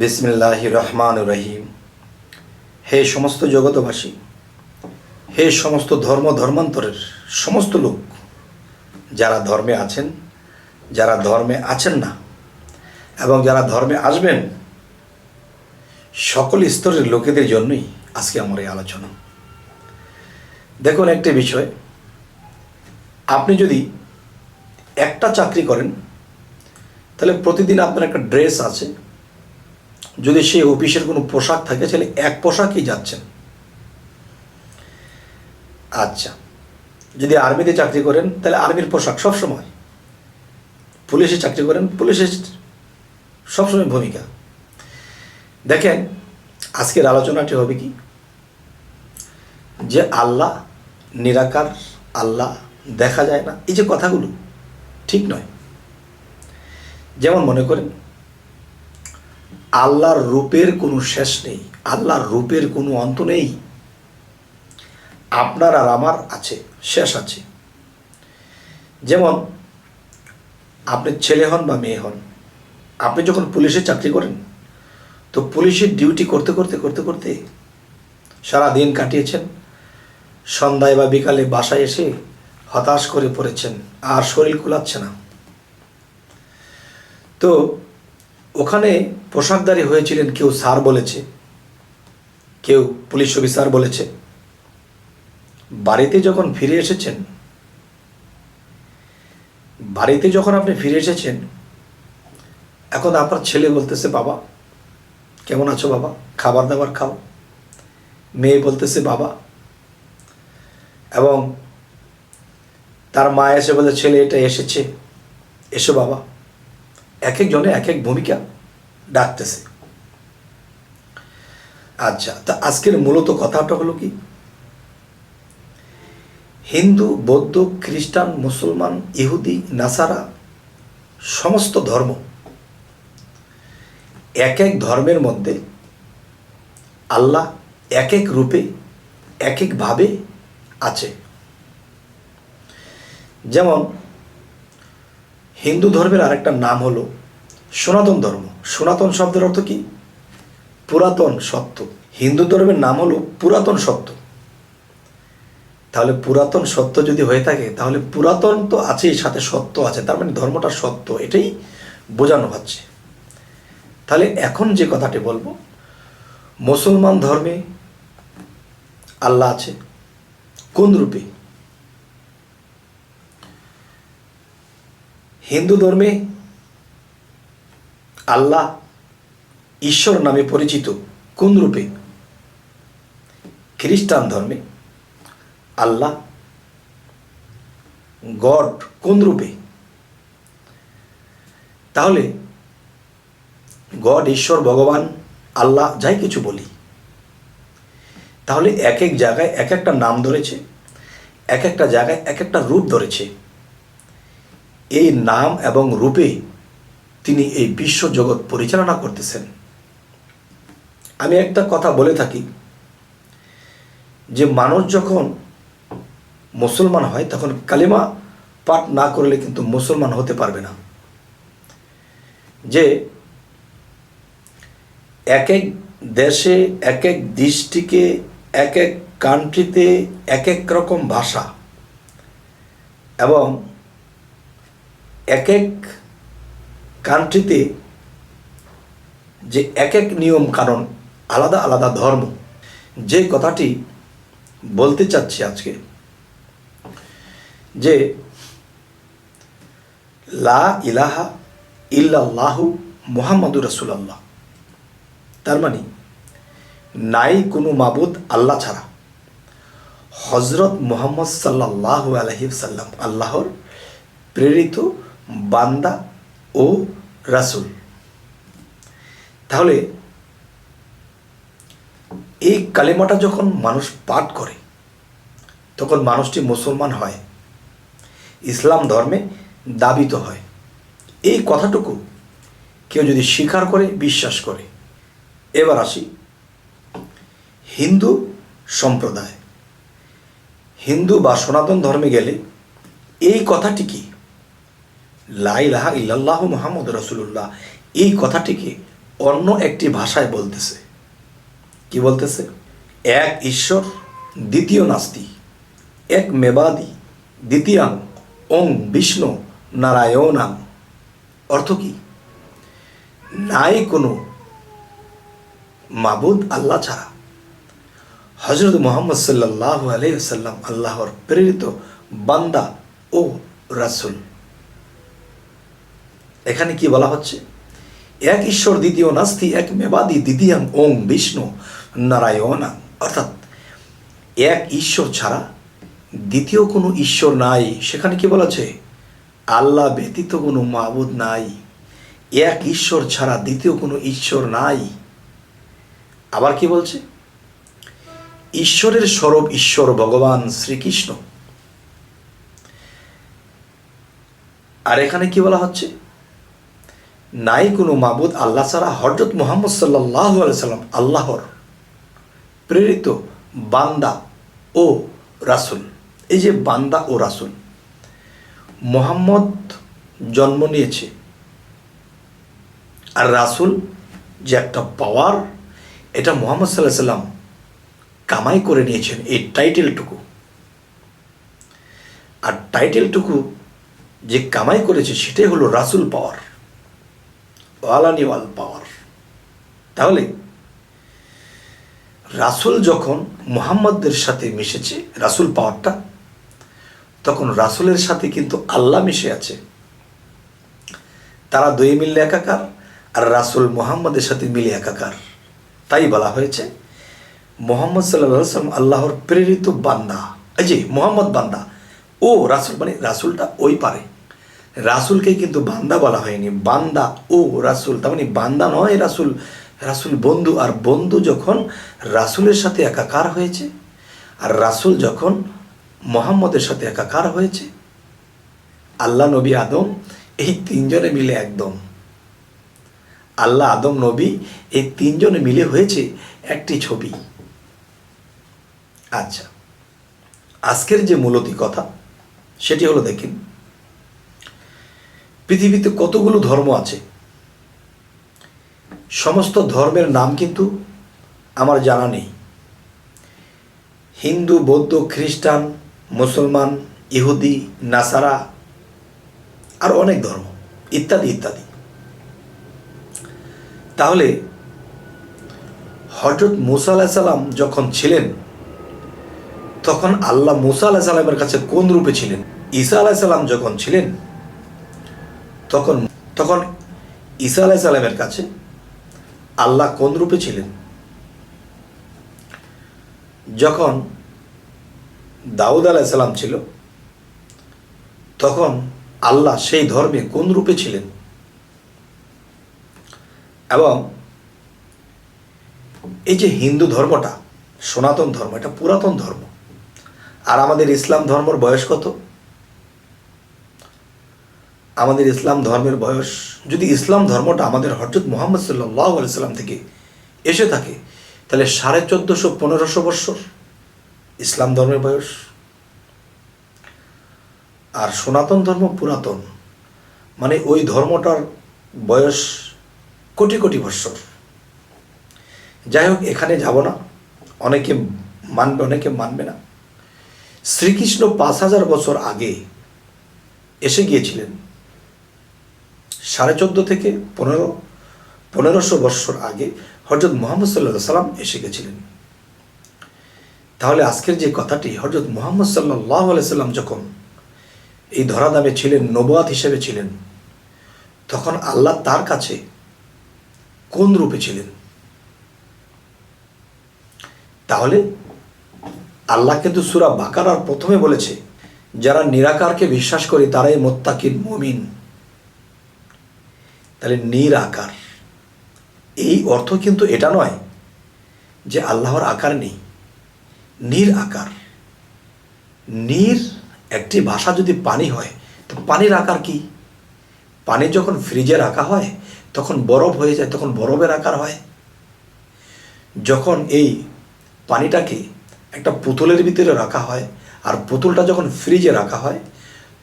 বিসমিল্লাহ রহমান রহিম। হে সমস্ত জগতবাসী হে সমস্ত ধর্ম ধর্মান্তরের সমস্ত লোক, যারা ধর্মে আছেন, যারা ধর্মে আছেন না, এবং যারা ধর্মে আসবেন, সকল স্তরের লোকেদের জন্যই আজকে আমার এই আলোচনা। দেখুন একটি বিষয়, আপনি যদি একটা চাকরি করেন, তাহলে প্রতিদিন আপনার একটা ড্রেস আছে যদি সেই অফিসের কোনো পোশাক থাকে, তাহলে এক পোশাকই যাচ্ছেন। আচ্ছা যদি আর্মিতে চাকরি করেন, তাহলে আর্মির পোশাক সবসময়। পুলিশে চাকরি করেন, পুলিশের সবসময় ভূমিকা। দেখেন, আজকের আলোচনাটি হবে কি? যে আল্লাহ নিরাকার, আল্লাহ দেখা যায় না, এই যে কথাগুলো, ঠিক নয়। যেমন মনে করেন আল্লাহর রূপের কোনো শেষ নেই, আল্লাহর রূপের কোনো অন্ত নেই। আপনার আর আমার আছে, শেষ আছে। যেমন, আপনি ছেলে হন বা মেয়ে হন, আপনি যখন পুলিশে চাকরি করেন, তো পুলিশের ডিউটি করতে করতে করতে করতে সারা দিন কাটিয়েছেন, সন্ধ্যায় বা বিকালে বাসায় এসে হতাশ করে পড়েছেন, আর শরীর কুলাচ্ছে না। তো ওখানে পোশাকদারি হয়েছিলেন কেউ স্যার বলেছে। কেউ পুলিশ অফিসার বলেছে। বাড়িতে যখন ফিরে এসেছেন, বাড়িতে যখন আপনি ফিরে এসেছেন, এখন আপনার ছেলে বলতেছে, বাবা, কেমন আছো বাবা? খাবার দাবার খাও? মেয়ে বলতেছে, বাবা। এবং তার মা এসে বলে, ছেলে, এটা এসেছে। এসো বাবা। এক একজনে এক এক ভূমিকা ডাকতেছে। আচ্ছা তা আজকের মূলত কথাটা হলো কি? হিন্দু, বৌদ্ধ, খ্রিস্টান, মুসলমান, ইহুদি, নাসারা সমস্ত ধর্ম এক এক ধর্মের মধ্যে আল্লাহ এক এক রূপে এক একভাবে আছে। যেমন হিন্দু ধর্মের আরেকটা নাম হলো সনাতন ধর্ম। সনাতন শব্দের অর্থ কি? পুরাতন সত্য। হিন্দু ধর্মের নাম হলো পুরাতন সত্য। তাহলে পুরাতন সত্য যদি হয়ে থাকে, তাহলে পুরাতন তো আছেই, সাথে সত্য আছে। তার মানে ধর্মটা সত্য, এটাই বোঝানো হচ্ছে। তাহলে এখন যে কথাটি বলব, মুসলমান ধর্মে আল্লাহ আছে, কোন রূপে? হিন্দু ধর্মে আল্লাহ ঈশ্বর নামে পরিচিত কোন রূপে? খ্রিস্টান ধর্মে। আল্লাহ গড কোন রূপে? তাহলে গড, ঈশ্বর, ভগবান, আল্লাহ যাই কিছু বলি। তাহলে এক এক জায়গায় এক একটা নাম ধরেছে, এক একটা জায়গায় এক একটা রূপ ধরেছে। এই নাম এবং রূপে তিনি এই বিশ্ব জগৎ পরিচালনা করতেছেন। আমি একটা কথা বলে থাকি যে মানুষ যখন মুসলমান হয়, তখন কালিমা পাঠ না করলে কিন্তু মুসলমান হতে পারবে না। যে এক এক দেশে এক এক দৃষ্টিকে এক এক কান্ট্রিতে এক এক রকম ভাষা এবং এক এক কান্ট্রিতে যে এক এক নিয়ম কারণ আলাদা আলাদা ধর্ম, যে কথাটি বলতে চাচ্ছি আজকে, যে লা ইলাহা ইল্লাল্লাহু মুহাম্মাদুর রাসূলুল্লাহ, তার মানে নাই কোনো মাবুদ আল্লাহ ছাড়া। হজরত মোহাম্মদ সাল্লাহ আলহি সাল্লাম আল্লাহর প্রেরিত বান্দা ও রাসুল। তাহলে এই কালেমাটা যখন মানুষ পাঠ করে, তখন মানুষটি মুসলমান হয়, ইসলাম ধর্মে দাবিত হয়। এই কথাটুকু কেউ যদি স্বীকার করে, বিশ্বাস করে। এবার আসি হিন্দু সম্প্রদায়। হিন্দু বা সনাতন ধর্মে গেলে এই কথাটি কি? লাইলাহা ইল্লাল্লাহ মোহাম্মদ রসুল্লাহ এই কথাটিকে অন্য একটি ভাষায় বলতেছে। কি বলতেছে? এক ঈশ্বর, দ্বিতীয় নাস্তি। এক মেবাদি, দ্বিতীয়াং, ওং বিষ্ণু নারায়ণাং। অর্থ কি? নাই কোনো মাবুদ আল্লাহ ছাড়া। হজরত মোহাম্মদ সাল্লাহ আলাইসাল্লাম আল্লাহর প্রেরিত বান্দা ও রাসুল। এখানে কি বলা হচ্ছে? এক ঈশ্বর দ্বিতীয় নাস্তি, এক মেবাদি দ্বিতীয়াং ওং বিষ্ণু নারায়ণাং। অর্থাৎ এক ঈশ্বর ছাড়া দ্বিতীয় কোনো ঈশ্বর নাই। সেখানে কি বলেছে আল্লাহ ব্যতীত কোনো মাবুদ নাই। এক ঈশ্বর ছাড়া দ্বিতীয় কোনো ঈশ্বর নাই। আবার কি বলছে? ঈশ্বরের স্বরূপ ঈশ্বর ভগবান শ্রীকৃষ্ণ। আর এখানে কি বলা হচ্ছে? নাই কোনো মাবুদ আল্লাহ ছাড়া হজরত মোহাম্মদ সাল্লাহ সাল্লাম আল্লাহর প্রেরিত বান্দা ও রাসুল। এই যে বান্দা ও রাসুল। মোহাম্মদ জন্ম নিয়েছে। আর রাসুল যে একটা পাওয়ার, এটা মোহাম্মদ সাল্লাহ সাল্লাম কামাই করে নিয়েছেন এই টাইটেলটুকু। আর টাইটেলটুকু যে কামাই করেছে, সেটাই হলো রাসুল পাওয়ার। ওয়ালানিওয়াল পাওয়ার। তাহলে রাসুল যখন মোহাম্মদদের সাথে মিশেছে, রাসুল পাওয়ারটা, তখন রাসুলের সাথে কিন্তু আল্লাহ মিশে আছে। তারা দুই মিললে একাকার আর রাসুল মোহাম্মদের সাথে মিলে একাকার। তাই বলা হয়েছে, মোহাম্মদ সাল্লাম আল্লাহর প্রেরিত বান্দা, এই যে মোহাম্মদ বান্দা, ও রাসুল মানে রাসুলটা ওই পারে। রাসুলকে কিন্তু বান্দা বলা হয়নি। বান্দা ও রাসুল। তার মানে বান্দা নয়, রাসুল রাসুল বন্ধু। আর বন্ধু যখন রাসুলের সাথে একাকার হয়েছে, আর রাসুল যখন মোহাম্মদের সাথে একাকার হয়েছে, আল্লাহ নবী আদম, এই তিনজনে মিলে একদম। আল্লাহ আদম, নবী, এই তিনজনে মিলে হয়েছে একটি ছবি। আচ্ছা আজকের যে মূলতি কথা, সেটি হলো দেখেন পৃথিবীতে কতগুলো ধর্ম আছে? সমস্ত ধর্মের নাম কিন্তু আমার জানা নেই। হিন্দু, বৌদ্ধ, খ্রিস্টান, মুসলমান, ইহুদি, নাসারা আর অনেক ধর্ম, ইত্যাদি ইত্যাদি। তাহলে হজরত মুসা আলাহ সাল্লাম যখন ছিলেন, তখন আল্লাহ মুসা আলাহ সাল্লামের কাছে কোন রূপে ছিলেন? ঈসা আলাহ সাল্লাম যখন ছিলেন তখন তখন ঈসা আলাহ সাল্লামের কাছে আল্লাহ কোন রূপে ছিলেন? যখন দাউদ আলাহ সাল্লাম ছিল, তখন আল্লাহ সেই ধর্মে কোন রূপে ছিলেন? এবং এই যে হিন্দু ধর্মটা, সনাতন ধর্ম, এটা পুরাতন ধর্ম, আর আমাদের ইসলাম ধর্মর বয়স কত? আমাদের ইসলাম ধর্মের বয়স, যদি ইসলাম ধর্মটা আমাদের হজরত মোহাম্মদ সাল্লাহ সাল্লাম থেকে এসে থাকে, তাহলে সাড়ে চোদ্দোশো পনেরোশো বৎসর ইসলাম ধর্মের বয়স। আর সনাতন ধর্ম পুরাতন মানে ওই ধর্মটার বয়স কোটি কোটি বৎসর। যাই হোক, এখানে যাব না, অনেকে মানবে অনেকে মানবে না। শ্রীকৃষ্ণ পাঁচ হাজার বছর আগে এসে গিয়েছিলেন। সাড়ে চোদ্দ থেকে পনেরো, পনেরোশো বৎসর আগে হজরত মোহাম্মদ সাল্লা সাল্লাম এসে গেছিলেন। তাহলে আজকের যে কথাটি হজরত মোহাম্মদ সাল্লাহ সাল্লাম যখন এই ধরাধামে ছিলেন নবাত হিসেবে ছিলেন, তখন আল্লাহ তার কাছে কোন রূপে ছিলেন? তাহলে আল্লাহ কিন্তু সুরা বাকারার প্রথমে বলেছে, যারা নিরাকারকে বিশ্বাস করে তারাই মোত্তাকিন মমিন। তাহলে নিরাকার এই অর্থ কিন্তু এটা নয় যে আল্লাহর আকার নেই। নির আকার। নির একটি ভাষা যদি পানি হয়, তো পানির আকার কি? পানি যখন ফ্রিজে রাখা হয়, তখন বরফ হয়ে যায়, তখন বরফের আকার হয়। যখন এই পানিটাকে একটা পুতুলের ভিতরে রাখা হয় আর পুতুলটা যখন ফ্রিজে রাখা হয়,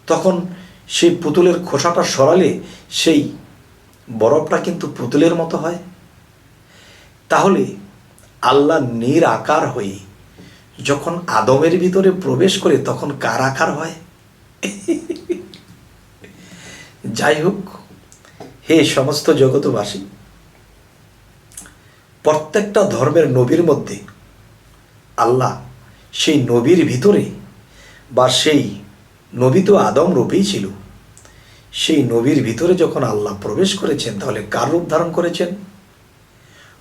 তখন সেই পুতুলের খোসাটা সরালে সেই বরফটা কিন্তু পুতুলের মতো হয়। তাহলে আল্লাহ নিরাকার হয়ে যখন আদমের ভিতরে প্রবেশ করে তখন কার আকার হয়? যাই হোক, হে সমস্ত জগতবাসী প্রত্যেকটা ধর্মের নবীর মধ্যে আল্লাহ সেই নবীর ভিতরে বা সেই নবী তো আদম রূপেই ছিল। সেই নবীর ভিতরে যখন আল্লাহ প্রবেশ করেছেন, তাহলে কার রূপ ধারণ করেছেন?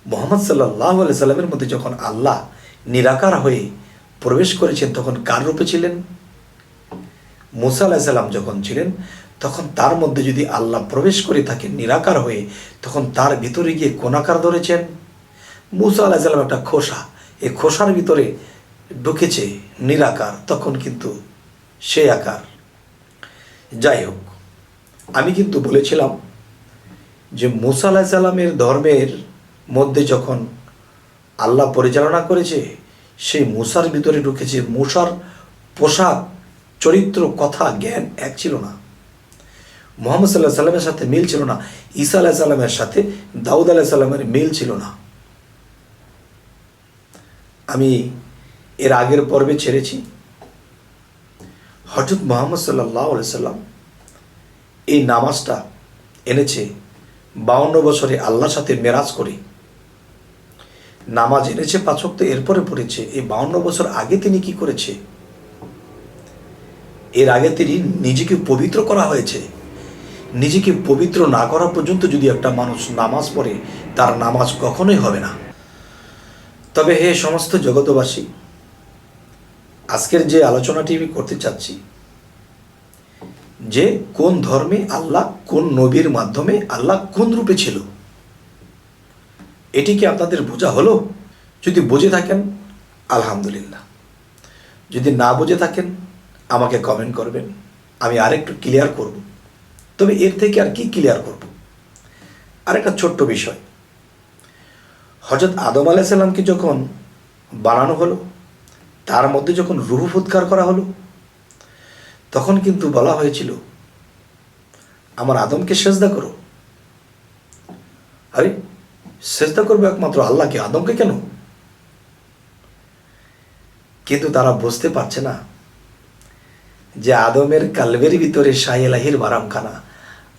মোহাম্মদ সাল্লাহ সাল্লামের মধ্যে যখন আল্লাহ নিরাকার হয়ে প্রবেশ করেছেন, তখন কার রূপে ছিলেন? মুসা আলাহিসাল্লাম যখন ছিলেন, তখন তার মধ্যে যদি আল্লাহ প্রবেশ করে থাকে, নিরাকার হয়ে, তখন তার ভিতরে গিয়ে কোনাকার ধরেছেন? মুসা আলাহিসাল্লাম একটা খোসা, এই খোসার ভিতরে ঢুকেছে নিরাকার, তখন কিন্তু সে আকার। যাই হোক আমি কিন্তু বলেছিলাম যে মুসা আলাহিসাল্লামের ধর্মের মধ্যে যখন আল্লাহ পরিচালনা করেছে, সেই মুসার ভিতরে ঢুকেছে। মুসার পোশাক, চরিত্র, কথা, জ্ঞান এক ছিল না। মোহাম্মদ সাল্লাহ সাল্লামের সাথে মিল ছিল না। ঈসা আলাহ সাল্লামের সাথে দাউদ আলাহ সাল্লামের মিল ছিল না। আমি এর আগের পর্বে ছেড়েছি। হজরত মোহাম্মদ সাল্লাহ সাল্লাম এই নামাজটা এনেছে বাউন্ন বছরে আল্লাহর সাথে মেরাজ করে। নামাজ এনেছে পাচক তো এরপরে পড়েছে। এই বাউন্ন বছর আগে তিনি কি করেছে? এর আগে তিনি নিজেকে পবিত্র করা হয়েছে। নিজেকে পবিত্র না করা পর্যন্ত যদি একটা মানুষ নামাজ পড়ে, তার নামাজ কখনোই হবে না। তবে হে সমস্ত জগতবাসী আজকের যে আলোচনাটি আমি করতে চাচ্ছি যে কোন ধর্মে আল্লাহ, কোন নবীর মাধ্যমে আল্লাহ কোন রূপে ছিল? এটি কি আপনাদের বোঝা হলো? যদি বুঝে থাকেন, আলহামদুলিল্লাহ। যদি না বুঝে থাকেন, আমাকে কমেন্ট করবেন। আমি আরেকটু ক্লিয়ার করব। তবে এর থেকে আর কি ক্লিয়ার করব? আরেকটা ছোট্ট বিষয়। হজরত আদম আলাইসাল্লামকে যখন বানানো হলো, তার মধ্যে যখন রুহু ফুৎকার করা হলো তখন কিন্তু বলা হয়েছিল, আমার আদমকে সেজদা করো। আরে, সেজদা করবে একমাত্র আল্লাহকে আদমকে কেন? কিন্তু তারা বুঝতে পারছে না যে আদমের কালবের ভিতরে শাহেলাহির বারামখানা।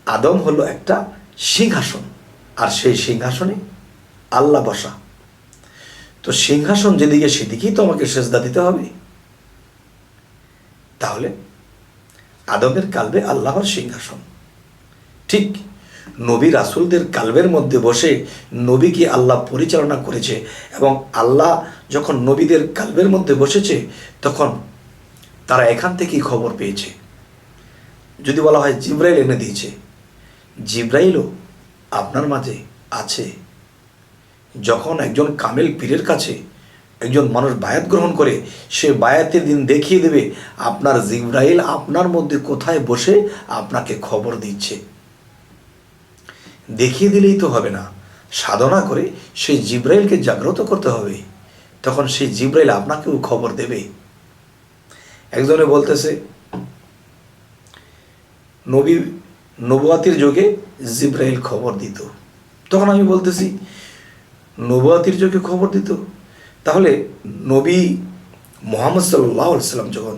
আদম হলো একটা সিংহাসন, আর সেই সিংহাসনে আল্লাহ বসা। তো সিংহাসন যেদিকে, সেদিকেই তো আমাকে সেজদা দিতে হবে। তাহলে আদমের কালবে আল্লাহর সিংহাসন। ঠিক নবী রাসুলদের কালবের মধ্যে বসে নবীকে আল্লাহ পরিচালনা করেছে এবং আল্লাহ যখন নবীদের কালবের মধ্যে বসেছে, তখন তারা এখান থেকেই খবর পেয়েছে। যদি বলা হয় জিব্রাইল এনে দিয়েছে, জিব্রাইলও আপনার মাঝে আছে। যখন একজন কামেল পীরের কাছে একজন মানুষ বায়াত গ্রহণ করে, সে বায়াতের দিন দেখিয়ে দেবে, আপনার জিব্রাইল আপনার মধ্যে কোথায় বসে আপনাকে খবর দিচ্ছে। দেখিয়ে দিলেই তো হবে না। সাধনা করে সেই জিব্রাইলকে জাগ্রত করতে হবে। তখন সেই জিব্রাইল আপনাকেও খবর দেবে। একজনে বলতেছে, নবী, নবুয়াতির যোগে জিব্রাইল খবর দিত। তখন আমি বলতেছি, নবুয়াতির যোগে খবর দিত? তাহলে নবী মোহাম্মদ সাল্লাহ সাল্লাম যখন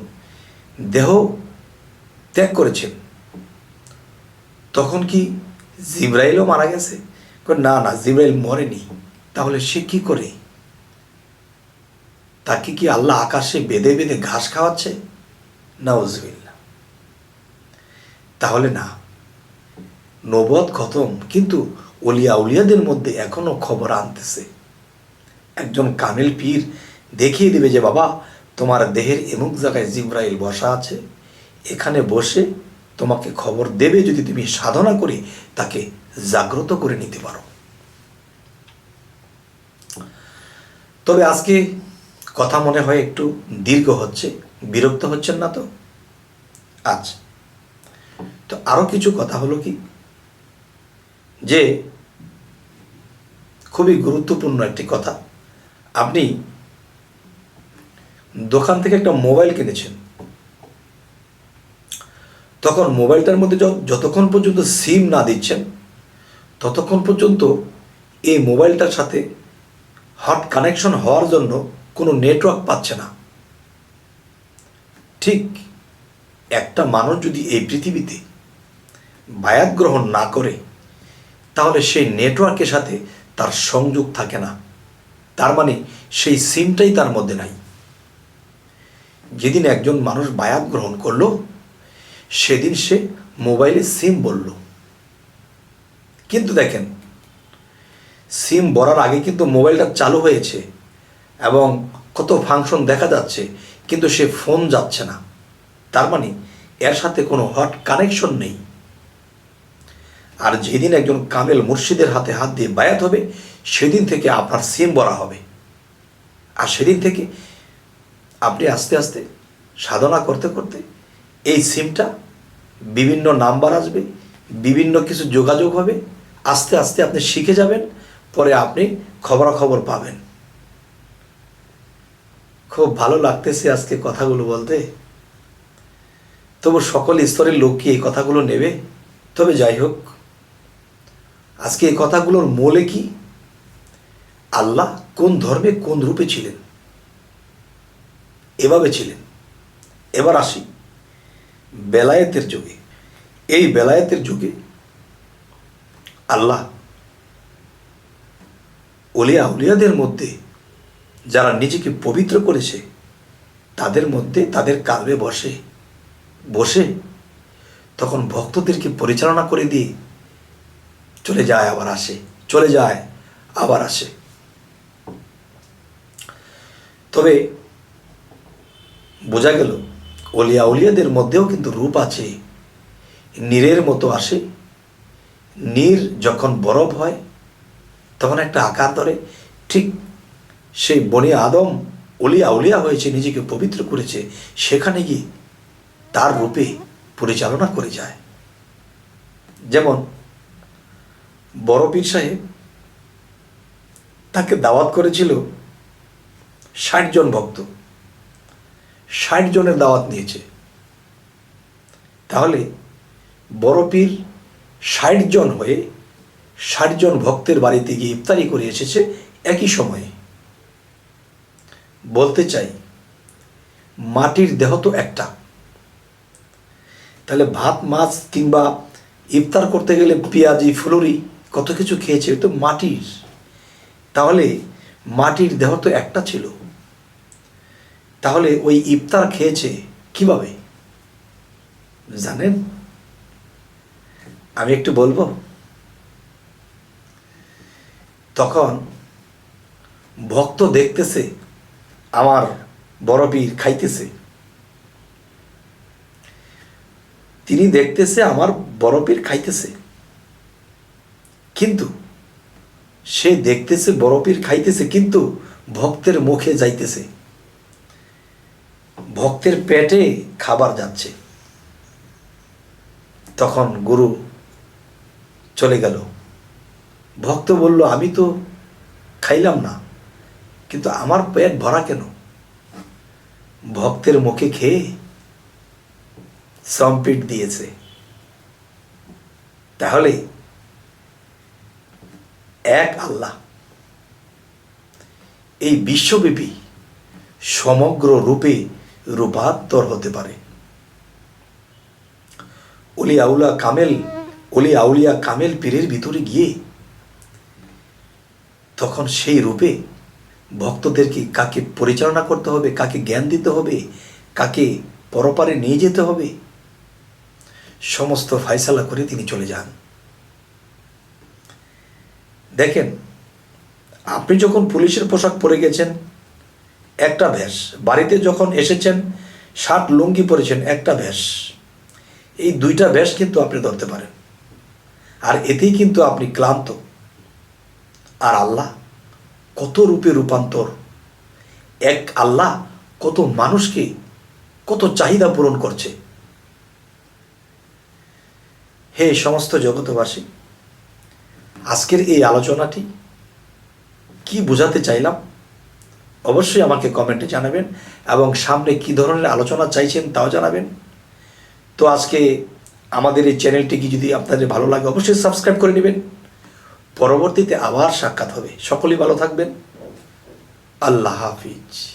দেহ ত্যাগ করেছেন, তখন কি জিব্রাইলও মারা গেছে? না না, জিব্রাইল মরেনি। তাহলে সে কি করে? তাকে কি আল্লাহ আকাশে বেঁধে বেঁধে ঘাস খাওয়াচ্ছে? না উজবিল্লা তাহলে না নবদ খতম, কিন্তু অলিয়া উলিয়াদের মধ্যে এখনও খবর আনতেছে। একজন কামিল পীর দেখিয়ে দিবে যে, বাবা, তোমার দেহের এমুক জায়গায় জিব্রাইল বসা আছে। এখানে বসে তোমাকে খবর দেবে যদি তুমি সাধনা করে তাকে জাগ্রত করে নিতে পারো। তবে আজকে কথা মনে হয় একটু দীর্ঘ হচ্ছে, বিরক্ত হচ্ছেন না তো? আচ্ছা। তো আরও কিছু কথা হলো কি? যে, খুবই গুরুত্বপূর্ণ একটি কথা। আপনি দোকান থেকে একটা মোবাইল কিনেছেন। তখন মোবাইলটার মধ্যে যতক্ষণ পর্যন্ত সিম না দিচ্ছেন, ততক্ষণ পর্যন্ত এই মোবাইলটার সাথে হট কানেকশন হওয়ার জন্য কোনো নেটওয়ার্ক পাচ্ছে না। ঠিক একটা মানুষ যদি এই পৃথিবীতে বায়াত গ্রহণ না করে, তাহলে সেই নেটওয়ার্কের সাথে তার সংযোগ থাকে না। তার মানে সেই সিমটাই তার মধ্যে নাই। যেদিন একজন মানুষ বায়াত গ্রহণ করল, সেদিন সে মোবাইলে সিম বলল। কিন্তু দেখেন, সিম বলার আগে কিন্তু মোবাইলটা চালু হয়েছে এবং কত ফাংশন দেখা যাচ্ছে, কিন্তু সে ফোন যাচ্ছে না। তার মানে এর সাথে কোনো হট কানেকশন নেই। আর যেদিন একজন কামেল মুর্শিদের হাতে হাত দিয়ে বায়াত হবে সেদিন থেকে আপনার সিম বলা হবে। আর সেদিন থেকে আপনি আস্তে আস্তে সাধনা করতে করতে এই সিমটা বিভিন্ন নাম্বার আসবে, বিভিন্ন কিছু যোগাযোগ হবে, আস্তে আস্তে আপনি শিখে যাবেন, পরে আপনি খবরাখবর পাবেন। খুব ভালো লাগতেছে আজকে কথাগুলো বলতে। তবু সকল স্তরের লোক কি এই কথাগুলো নেবে? তবে যাই হোক, আজকে এই কথাগুলোর মূলে কি? আল্লাহ কোন ধর্মে কোন রূপে ছিলেন? এভাবে ছিলেন। এবার আসি বেলায়েতের যুগে। এই বেলায়েতের যুগে আল্লাহ ওলিয়া উলিয়াদের মধ্যে যারা নিজেকে পবিত্র করেছে, তাদের মধ্যে তাদের কালবে বসে বসে তখন ভক্তদেরকে পরিচালনা করে দিয়ে চলে যায়, আবার আসে, চলে যায়, আবার আসে। তবে বোঝা গেল, অলিয়া উলিয়াদের মধ্যেও কিন্তু রূপ আছে। নীরের মতো আসে। নীর যখন বরফ হয়, তখন একটা আকার ধরে। ঠিক সেই বনি আদম অলিয়া উলিয়া হয়েছে, নিজেকে পবিত্র করেছে। সেখানে গিয়ে তার রূপে পরিচালনা করে যায়। যেমন বড় পীর সাহেব তাকে দাওয়াত করেছিল ষাট জন ভক্ত। ষাট জনের দাওয়াত নিয়েছে। তাহলে বড় পীর ষাট জন হয়ে ষাট জন ভক্তের বাড়িতে গিয়ে ইফতারি করে এসেছে একই সময়ে। বলতে চাই, মাটির দেহ তো একটা। তাহলে ভাত, মাছ কিংবা ইফতার করতে গেলে পেঁয়াজি, ফুলুরি কত কিছু খেয়েছে তো মাটির। তাহলে মাটির দেহ তো একটা ছিল। তাহলে ওই ইফতার খেয়েছে কীভাবে? জানেন? আমি একটু বলব। তখন ভক্ত দেখতেছে, আমার বড় পীর খাইতেছে। তিনি দেখতেছে আমার বড় পীর খাইতেছে। কিন্তু সে দেখতেছে বড় পীর খাইতেছে, কিন্তু ভক্তের মুখে যাইতেছে। ভক্তের পেটে খাবার যাচ্ছে। তখন গুরু চলে গেল। ভক্ত বলল, আমি তো খাইলাম না, কিন্তু আমার পেট ভরা কেন? ভক্তের মুখে খেয়ে সম্পিট দিয়েছে। তাহলে এক আল্লাহ। এই বিশ্বব্যাপী সমগ্র রূপে রূপান্তর হতে পারে। অলি আউলা কামেল, অলি আউলিয়া কামেল পীরের ভিতরে গিয়ে তখন সেই রূপে ভক্তদেরকে কাকে পরিচালনা করতে হবে, কাকে জ্ঞান দিতে হবে, কাকে পরপারে নিয়ে যেতে হবে, সমস্ত ফায়সালা করে তিনি চলে যান। দেখেন, আপনি যখন পুলিশের পোশাক পরে গেছেন একটা ভ্যাস বাড়িতে যখন এসেছেন, ষাট লুঙ্গি পরেছেন, একটা ভ্যাস এই দুইটা ভ্যাস কিন্তু আপনি ধরতে পারেন। আর এতেই কিন্তু আপনি ক্লান্ত। আর আল্লাহ কত রূপে রূপান্তর। এক আল্লাহ কত মানুষকে কত চাহিদা পূরণ করছে। হে সমস্ত জগতবাসী আজকের এই আলোচনাটি কি বোঝাতে চাইলাম? অবশ্যই আমাকে কমেন্টে জানাবেন এবং সামনে কি ধরনের আলোচনা চাইছেন তাও জানাবেন। তো আজকে আমাদের এই চ্যানেলটিকে যদি আপনাদের ভালো লাগে অবশ্যই সাবস্ক্রাইব করে নেবেন। পরবর্তীতে আবার সাক্ষাৎ হবে। সকলেই ভালো থাকবেন। আল্লাহ হাফিজ।